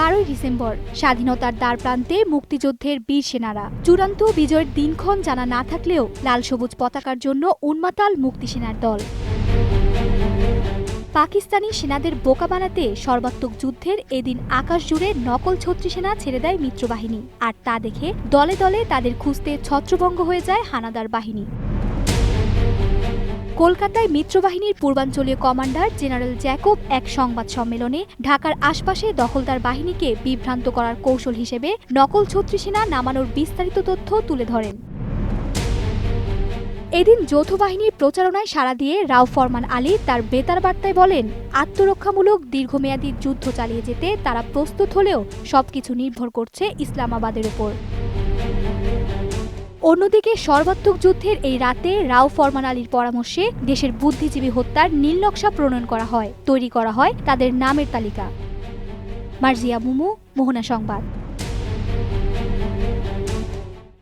বারোই ডিসেম্বর। স্বাধীনতার দ্বার প্রান্তে মুক্তিযুদ্ধের বীর সেনারা। চূড়ান্ত বিজয়ের দিনক্ষণ জানা না থাকলেও লাল সবুজ পতাকার জন্য উন্মাতাল মুক্তিসেনার দল। পাকিস্তানি সেনাদের বোকা বানাতে সর্বাত্মক যুদ্ধের এদিন আকাশ জুড়ে নকল ছত্রী সেনা ছেড়ে দেয় মিত্রবাহিনী। আর তা দেখে দলে দলে তাদের খুঁজতে ছত্রভঙ্গ হয়ে যায় হানাদার বাহিনী। কলকাতায় মিত্রবাহিনীর পূর্বাঞ্চলীয় কমান্ডার জেনারেল জ্যাকব এক সংবাদ সম্মেলনে ঢাকার আশপাশে দখলদার বাহিনীকে বিভ্রান্ত করার কৌশল হিসেবে নকল ছত্রী সেনা নামানোর বিস্তারিত তথ্য তুলে ধরেন। এদিন যৌথ বাহিনীর প্রচারণায় সাড়া দিয়ে রাও ফরমান আলী তার বেতার বার্তায় বলেন, আত্মরক্ষামূলক দীর্ঘমেয়াদী যুদ্ধ চালিয়ে যেতে তারা প্রস্তুত হলেও সবকিছু নির্ভর করছে ইসলামাবাদের উপর। অন্যদিকে সর্বাত্মক যুদ্ধের এই রাতে রাও ফরমান আলীর পরামর্শে দেশের বুদ্ধিজীবী হত্যার নীলনকশা প্রণয়ন করা হয়, তৈরি করা হয় তাদের নামের তালিকা। মার্জিয়া মুমু, মোহনা সংবাদ।